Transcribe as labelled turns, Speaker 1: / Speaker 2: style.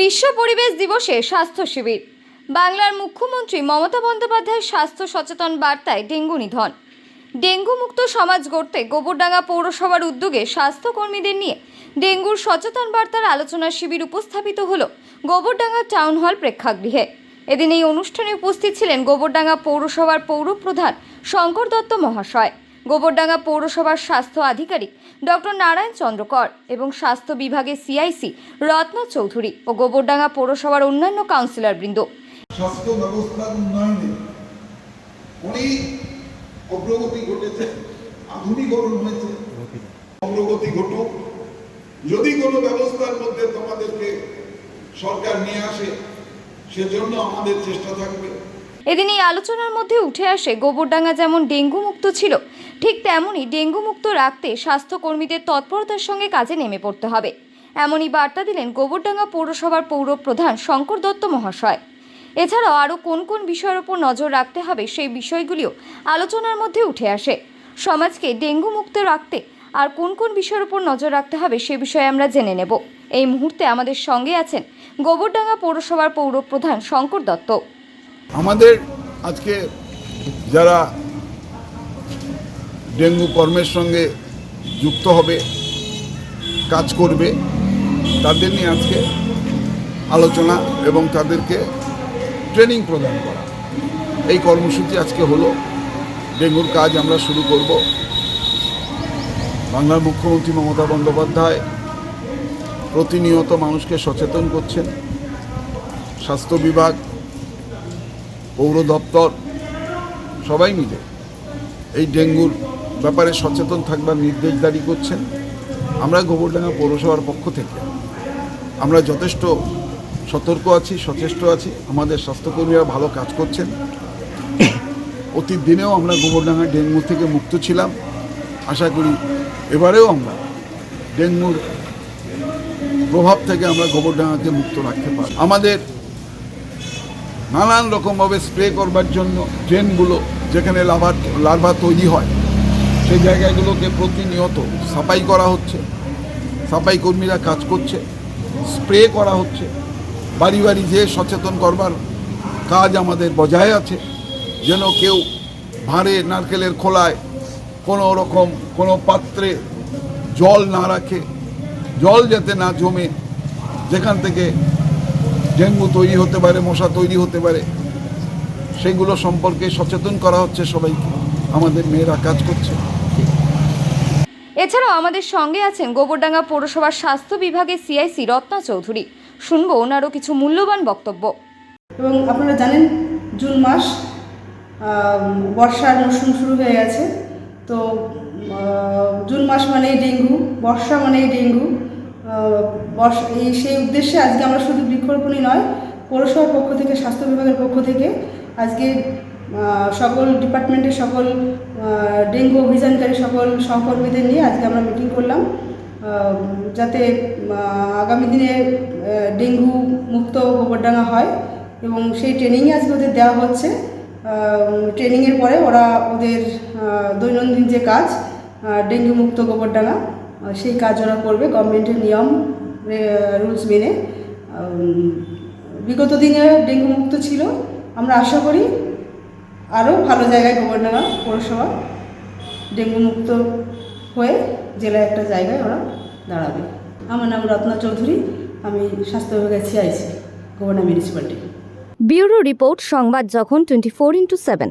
Speaker 1: বিশ্ব পরিবেশ দিবসে স্বাস্থ্য শিবির। বাংলার মুখ্যমন্ত্রী মমতা বন্দ্যোপাধ্যায়ের স্বাস্থ্য সচেতন বার্তায় ডেঙ্গু নিধন। ডেঙ্গু মুক্ত সমাজ গড়তে গোবরডাঙ্গা পৌরসভার উদ্যোগে স্বাস্থ্যকর্মীদের নিয়ে ডেঙ্গুর সচেতন বার্তার আলোচনা শিবির উপস্থাপিত হল গোবরডাঙ্গা টাউন হল প্রেক্ষাগৃহে। এদিন এই অনুষ্ঠানে উপস্থিত ছিলেন গোবরডাঙ্গা পৌরসভার পৌরপ্রধান শঙ্কর দত্ত মহাশয়। গোবরডাঙ্গা পৌরসভার স্বাস্থ্য আধিকারিক ডক্টর নারায়ণ চন্দ্রকর এবং স্বাস্থ্য বিভাগের সিআইসি রত্ন চৌধুরী ও গোবরডাঙ্গা পৌরসভার অন্যান্য কাউন্সিলরবৃন্দ
Speaker 2: স্বাস্থ্য ব্যবস্থার উন্নয়নে অনেক অগ্রগতি ঘটেছে আধুনিকরণ হয়েছে। অগ্রগতি ঘটুক যদি কোনো ব্যবস্থার মধ্যে তোমাদেরকে সরকার নিয়ে আসে সেজন্য আমাদের চেষ্টা থাকবে।
Speaker 1: এদিন এই আলোচনার মধ্যে উঠে আসে গোবরডাঙ্গা যেমন ডেঙ্গু মুক্ত ছিল ঠিক তেমনই ডেঙ্গু মুক্ত রাখতে স্বাস্থ্যকর্মীদের তৎপরতার সঙ্গে কাজে নেমে পড়তে হবে। এমনই বার্তা দিলেন গোবরডাঙ্গা পৌরসভার পৌর প্রধান শঙ্কর দত্ত মহাশয়। এছাড়াও আরও কোন কোন বিষয়ের ওপর নজর রাখতে হবে সেই বিষয়গুলিও আলোচনার মধ্যে উঠে আসে। সমাজকে ডেঙ্গু মুক্ত রাখতে আর কোন কোন বিষয়ের ওপর নজর রাখতে হবে সে বিষয়ে আমরা জেনে নেব। এই মুহূর্তে আমাদের সঙ্গে আছেন গোবরডাঙ্গা পৌরসভার পৌর প্রধান শঙ্কর দত্ত।
Speaker 2: আমাদের আজকে যারা ডেঙ্গু কর্মের সঙ্গে যুক্ত হবে, কাজ করবে। তাদের নিয়ে আজকে আলোচনা এবং তাদেরকে ট্রেনিং প্রদান করা। এই কর্মসূচি আজকে হলো। ডেঙ্গুর কাজ আমরা শুরু করব। বাংলার মুখ্যমন্ত্রী মমতা বন্দ্যোপাধ্যায় প্রতিনিয়ত মানুষকে সচেতন করছেন। স্বাস্থ্য বিভাগ, পৌর দপ্তর, সবাই মিলে এই ডেঙ্গুর ব্যাপারে সচেতন থাকবার নির্দেশ জারি করছেন। আমরা গোবরডাঙ্গা পৌরসভার পক্ষ থেকে আমরা যথেষ্ট সতর্ক আছি, সচেষ্ট আছি। আমাদের স্বাস্থ্যকর্মীরা ভালো কাজ করছেন। অতীত দিনেও আমরা গোবরডাঙ্গা ডেঙ্গু থেকে মুক্ত ছিলাম। আশা করি এবারেও আমরা ডেঙ্গুর প্রভাব থেকে আমরা গোবরডাঙ্গাকে মুক্ত রাখতে পারি আমাদের নানান রকমভাবে স্প্রে করবার জন্য ড্রেনগুলো যেখানে লাভা লার্ভা তৈরি হয় সেই জায়গাগুলোকে প্রতিনিয়ত সাফাই করা হচ্ছে। সাফাই কর্মীরা কাজ করছে, স্প্রে করা হচ্ছে। বাড়ি বাড়ি যেয়ে সচেতন করবার কাজ আমাদের বজায় আছে। যেন কেউ ভাঁড়ে, নারকেলের খোলায় কোনো রকম কোনো পাত্রে জল না রাখে। জল যাতে না জমে, যেখান থেকে ডেঙ্গু তৈরি হতে পারে, মশা তৈরি হতে পারে, সেগুলো সম্পর্কে সচেতন করা হচ্ছে সবাইকে। আমাদের মেয়েরা কাজ করছে।
Speaker 1: এছাড়াও আমাদের সঙ্গে আছেন গোবরডাঙ্গা পৌরসভার স্বাস্থ্য বিভাগের সিআইসি রত্না চৌধুরী। শুনব ওনারও কিছু মূল্যবান বক্তব্য।
Speaker 3: এবং আপনারা জানেন, জুন মাস বর্ষার মরশুম শুরু হয়ে গেছে। তো জুন মাস মানেই ডেঙ্গু, বর্ষা মানেই ডেঙ্গু। বর্ষা, এই সেই উদ্দেশ্যে আজকে আমরা শুধু বৃক্ষরোপণই নয়, পৌরসভার পক্ষ থেকে, স্বাস্থ্য বিভাগের পক্ষ থেকে আজকে সকল ডিপার্টমেন্টের সকল ডেঙ্গু অভিযানকারী সকল সহকর্মীদের নিয়ে আজকে আমরা মিটিং করলাম। যাতে আগামী দিনে ডেঙ্গু মুক্ত গোবরডাঙ্গা হয় এবং সেই ট্রেনিংই আজকে ওদের দেওয়া হচ্ছে। ট্রেনিংয়ের পরে ওরা ওদের দৈনন্দিন যে কাজ ডেঙ্গু মুক্ত গোবরডাঙ্গা সেই কাজ ওরা করবে গভর্নমেন্টের নিয়ম রুলস মেনে। বিগত দিনে ডেঙ্গু মুক্ত ছিল। আমরা আশা করি আরও ভালো জায়গায় গোবরডাঙ্গা পৌরসভা ডেঙ্গু মুক্ত হয়ে জেলায় একটা জায়গায় ওরা দাঁড়াবে। আমার নাম রত্না চৌধুরী, আমি স্বাস্থ্য বিভাগের CIC Gobardanga municipality.
Speaker 1: Bureau report, সংবাদ যখন টোয়েন্টি ফোর ইন্টু সেভেন।